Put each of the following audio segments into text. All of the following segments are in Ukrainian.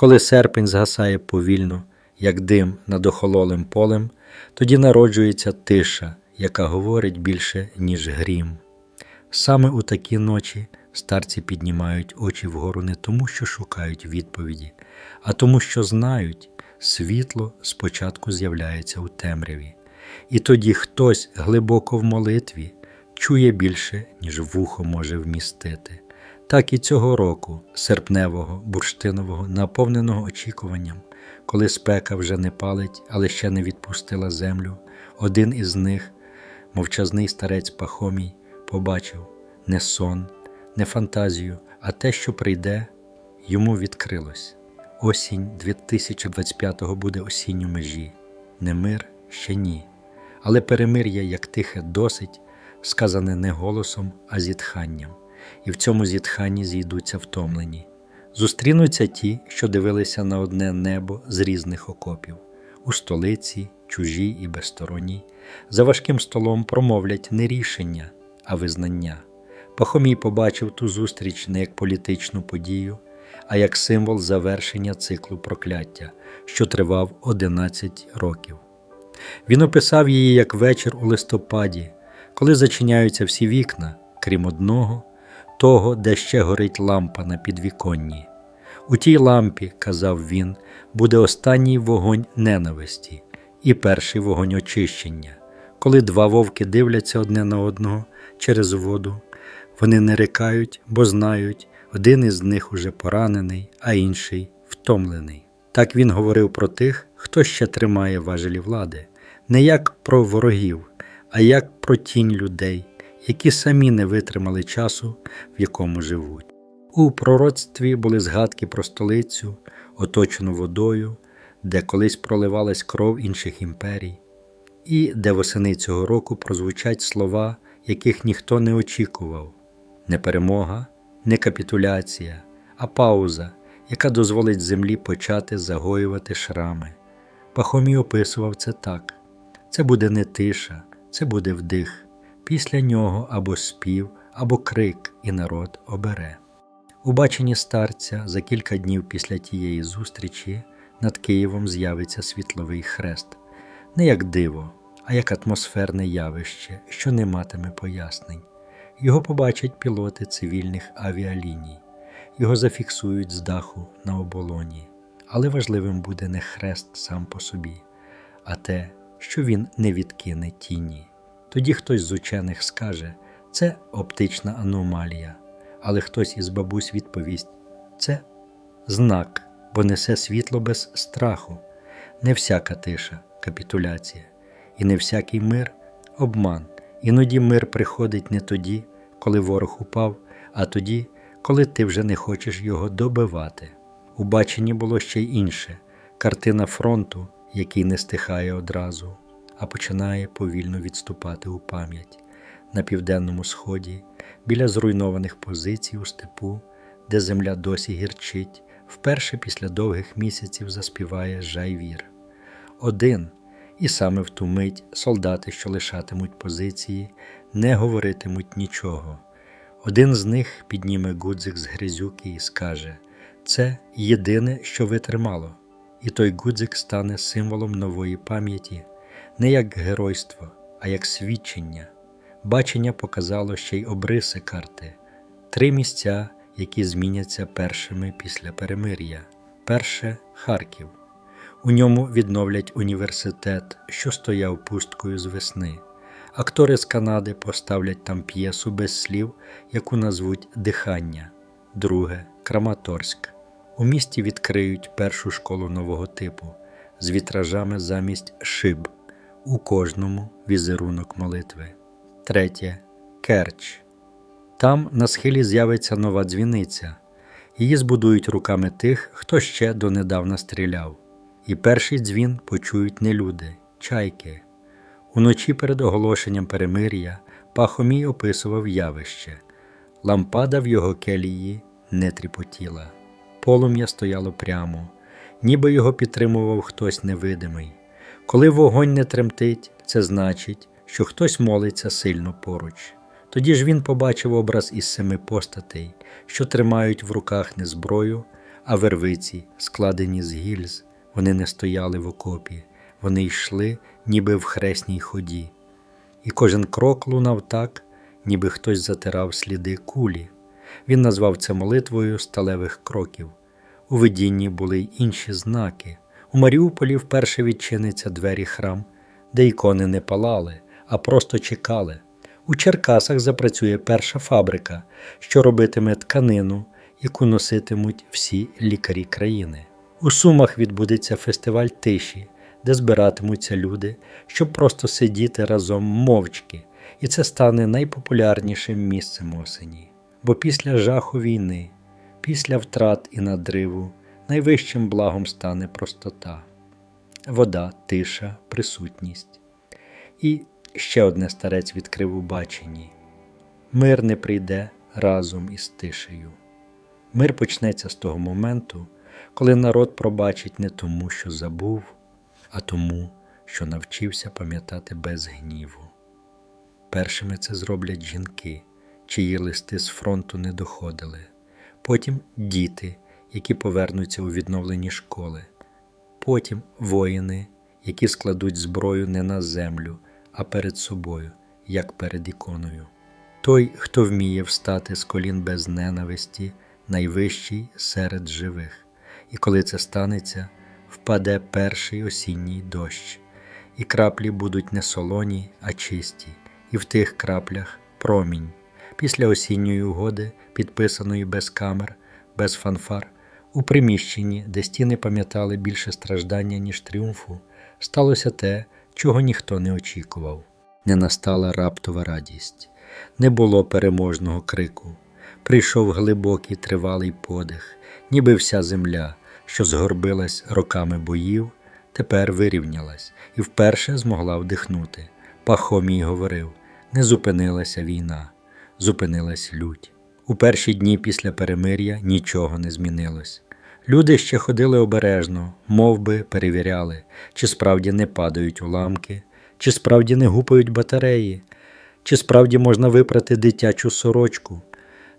Коли серпень згасає повільно, як дим над охололим полем, тоді народжується тиша, яка говорить більше, ніж грім. Саме у такі ночі старці піднімають очі вгору не тому, що шукають відповіді, а тому, що знають, світло спочатку з'являється у темряві, і тоді хтось глибоко в молитві чує більше, ніж вухо може вмістити. Так і цього року, серпневого, бурштинового, наповненого очікуванням, коли спека вже не палить, але ще не відпустила землю, один із них, мовчазний старець Пахомій, побачив не сон, не фантазію, а те, що прийде, йому відкрилось. Осінь 2025-го буде осінню межі. Не мир ще ні. Але перемир'я, як тихе досить, сказане не голосом, а зітханням. І в цьому зітханні зійдуться втомлені. Зустрінуться ті, що дивилися на одне небо з різних окопів, у столиці, чужій і безсторонній. За важким столом промовлять не рішення, а визнання. Пахомій побачив ту зустріч не як політичну подію, а як символ завершення циклу прокляття, що тривав 11 років. Він описав її як вечір у листопаді, коли зачиняються всі вікна, крім одного, того, де ще горить лампа на підвіконні. У тій лампі, казав він, буде останній вогонь ненависті і перший вогонь очищення, коли два вовки дивляться одне на одного через воду. Вони не бо знають, один із них уже поранений, а інший втомлений. Так він говорив про тих, хто ще тримає важелі влади, не як про ворогів, а як про тінь людей, які самі не витримали часу, в якому живуть. У пророцтві були згадки про столицю, оточену водою, де колись проливалась кров інших імперій, і де восени цього року прозвучать слова, яких ніхто не очікував не перемога, не капітуляція, а пауза, яка дозволить землі почати загоювати шрами. Пахомій описував це так: це буде не тиша, це буде вдих, після нього або спів, або крик, і народ обере. У баченні старця за кілька днів після тієї зустрічі над Києвом з'явиться світловий хрест, не як диво, а як атмосферне явище, що не матиме пояснень. Його побачать пілоти цивільних авіаліній, його зафіксують з даху на оболоні. Але важливим буде не хрест сам по собі, а те, що він не відкине тіні. Тоді хтось з учених скаже, це оптична аномалія, але хтось із бабусь відповість це знак, бо несе світло без страху, не всяка тиша, капітуляція, і не всякий мир обман. Іноді мир приходить не тоді, коли ворог упав, а тоді, коли ти вже не хочеш його добивати. У баченні було ще й інше. Картина фронту, який не стихає одразу, а починає повільно відступати у пам'ять на південному сході, біля зруйнованих позицій у степу, де земля досі гірчить, вперше після довгих місяців заспіває жайвір. Один, і саме в ту мить солдати, що лишатимуть позиції, не говоритимуть нічого. Один з них підніме гудзик з гризюки і скаже це єдине, що витримало, і той гудзик стане символом нової пам'яті, не як геройство, а як свідчення. Бачення показало ще й обриси карти, три місця, які зміняться першими після перемир'я. Перше Харків. У ньому відновлять університет, що стояв пусткою з весни. Актори з Канади поставлять там п'єсу без слів, яку назвуть Дихання. Друге Краматорськ. У місті відкриють першу школу нового типу з вітражами замість шиб, у кожному візерунок молитви. Третє Керч. Там на схилі з'явиться нова дзвіниця. Її збудують руками тих, хто ще донедавна стріляв. І перший дзвін почують не люди, чайки. Уночі перед оголошенням перемир'я Пахомій описував явище. Лампада в його келії не тріпотіла, полум'я стояло прямо, ніби його підтримував хтось невидимий. Коли вогонь не тремтить, це значить, що хтось молиться сильно поруч. Тоді ж він побачив образ із семи постатей, що тримають в руках не зброю, а вервиці, складені з гільз, вони не стояли в окопі, вони йшли, ніби в хресній ході. І кожен крок лунав так, ніби хтось затирав сліди кулі. Він назвав це молитвою сталевих кроків. У видінні були й інші знаки. У Маріуполі вперше відчиниться двері храм, де ікони не палали, а просто чекали. У Черкасах запрацює перша фабрика, що робитиме тканину, яку носитимуть всі лікарі країни. У Сумах відбудеться фестиваль тиші, де збиратимуться люди, щоб просто сидіти разом мовчки, і це стане найпопулярнішим місцем осені. Бо після жаху війни, після втрат і надриву, найвищим благом стане простота, вода, тиша, присутність. І ще одне старець відкрив у баченні: мир не прийде разом із тишею. Мир почнеться з того моменту, коли народ пробачить не тому, що забув, а тому, що навчився пам'ятати без гніву. Першими це зроблять жінки, чиї листи з фронту не доходили, потім діти, які повернуться у відновлені школи, потім воїни, які складуть зброю не на землю, а перед собою, як перед іконою. Той, хто вміє встати з колін без ненависті, найвищий серед живих, і коли це станеться, впаде перший осінній дощ, і краплі будуть не солоні, а чисті, і в тих краплях промінь. Після осінньої угоди, підписаної без камер, без фанфар, у приміщенні, де стіни пам'ятали більше страждання, ніж тріумфу, сталося те, чого ніхто не очікував. Не настала раптова радість, не було переможного крику. Прийшов глибокий тривалий подих, ніби вся земля, що згорбилась роками боїв, тепер вирівнялась і вперше змогла вдихнути. Пахомій говорив: не зупинилася війна, зупинилась лють. У перші дні після перемир'я нічого не змінилось. Люди ще ходили обережно, мов би перевіряли, чи справді не падають уламки, чи справді не гупають батареї, чи справді можна випрати дитячу сорочку,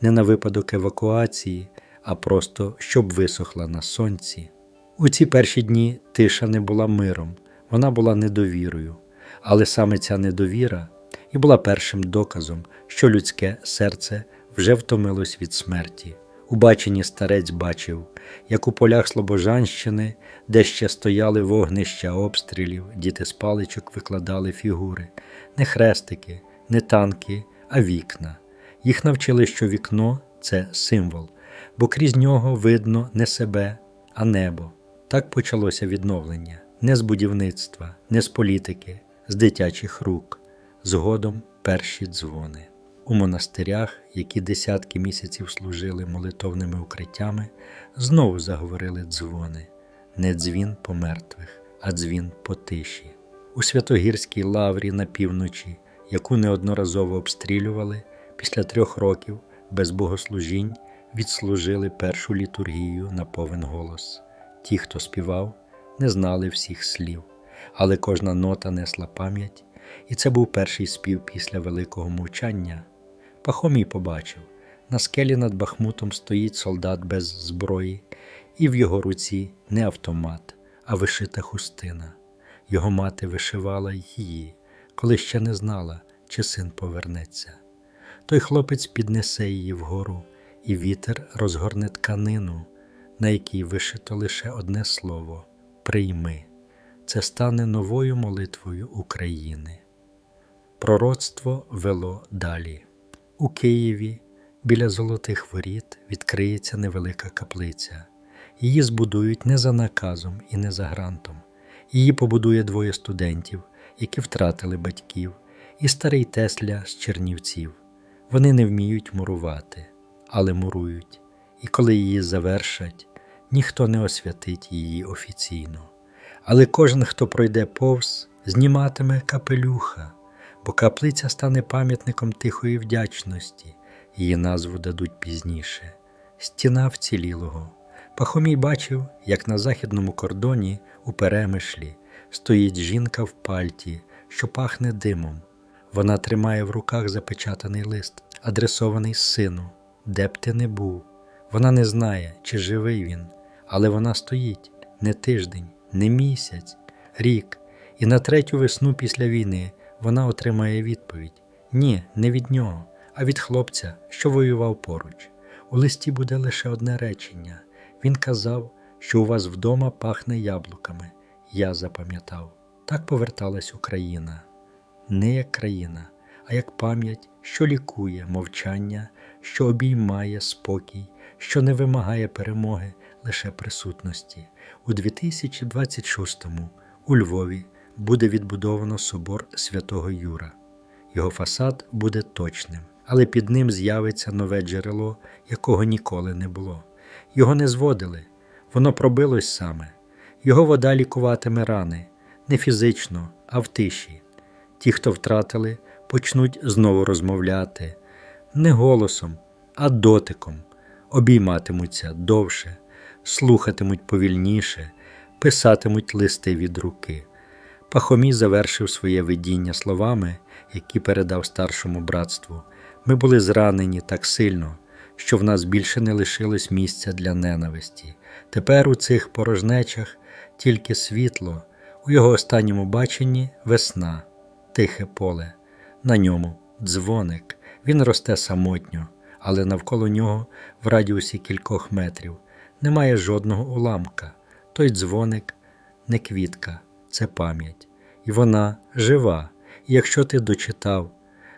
не на випадок евакуації, а просто щоб висохла на сонці. У ці перші дні тиша не була миром, вона була недовірою, але саме ця недовіра і була першим доказом, що людське серце вже втомилось від смерті. У баченні старець бачив, як у полях Слобожанщини, де ще стояли вогнища обстрілів, діти з паличок викладали фігури, не хрестики, не танки, а вікна. Їх навчили, що вікно це символ, бо крізь нього видно не себе, а небо. Так почалося відновлення не з будівництва, не з політики, з дитячих рук, згодом перші дзвони. У монастирях, які десятки місяців служили молитовними укриттями, знову заговорили дзвони не дзвін по мертвих, а дзвін по тиші. У Святогірській лаврі на півночі, яку неодноразово обстрілювали, після трьох років без богослужінь відслужили першу літургію на повен голос. Ті, хто співав, не знали всіх слів, але кожна нота несла пам'ять, і це був перший спів після великого мовчання. Пахомій побачив на скелі над Бахмутом стоїть солдат без зброї, і в його руці не автомат, а вишита хустина. Його мати вишивала її, коли ще не знала, чи син повернеться. Той хлопець піднесе її вгору, і вітер розгорне тканину, на якій вишито лише одне слово прийми. Це стане новою молитвою України. Пророцтво вело далі. У Києві біля золотих воріт відкриється невелика каплиця. Її збудують не за наказом і не за грантом. Її побудує двоє студентів, які втратили батьків, і старий Тесля з Чернівців. Вони не вміють мурувати, але мурують, і коли її завершать, ніхто не освятить її офіційно. Але кожен, хто пройде повз, зніматиме капелюха, бо каплиця стане пам'ятником тихої вдячності, її назву дадуть пізніше. Стіна вцілілого. Пахомій бачив, як на західному кордоні у перемишлі стоїть жінка в пальті, що пахне димом. Вона тримає в руках запечатаний лист, адресований сину, де б ти не був. Вона не знає, чи живий він, Але вона стоїть не тиждень, не місяць, рік, і на третю весну після війни вона отримає відповідь: ні, не від нього, а від хлопця, що воював поруч. У листі буде лише одне речення. Він казав, що у вас вдома пахне яблуками. Я запам'ятав. Так поверталась Україна. Не як країна, а як пам'ять, що лікує мовчання, що обіймає спокій, що не вимагає перемоги, лише присутності. У 2026-му у Львові буде відбудовано собор святого Юра. Його фасад буде точним, але під ним з'явиться нове джерело, якого ніколи не було. Його не зводили, воно пробилось саме. Його вода лікуватиме рани не фізично, а в тиші. Ті, хто втратили, почнуть знову розмовляти не голосом, а дотиком, обійматимуться довше, слухатимуть повільніше, писатимуть листи від руки. Пахомій завершив своє видіння словами, які передав старшому братству. Ми були зранені так сильно, що в нас більше не лишилось місця для ненависті. Тепер у цих порожнечах тільки світло, у його останньому баченні весна, тихе поле, на ньому дзвоник. Він росте самотньо, але навколо нього, в радіусі кількох метрів, немає жодного уламка. Той дзвоник не квітка, це пам'ять. І вона жива. І якщо ти дочитав,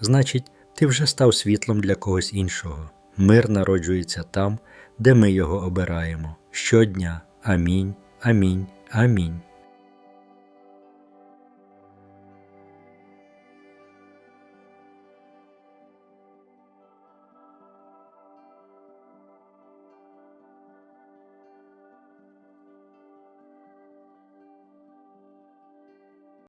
значить, ти вже став світлом для когось іншого. Мир народжується там, де ми його обираємо. Щодня. Амінь, амінь, амінь.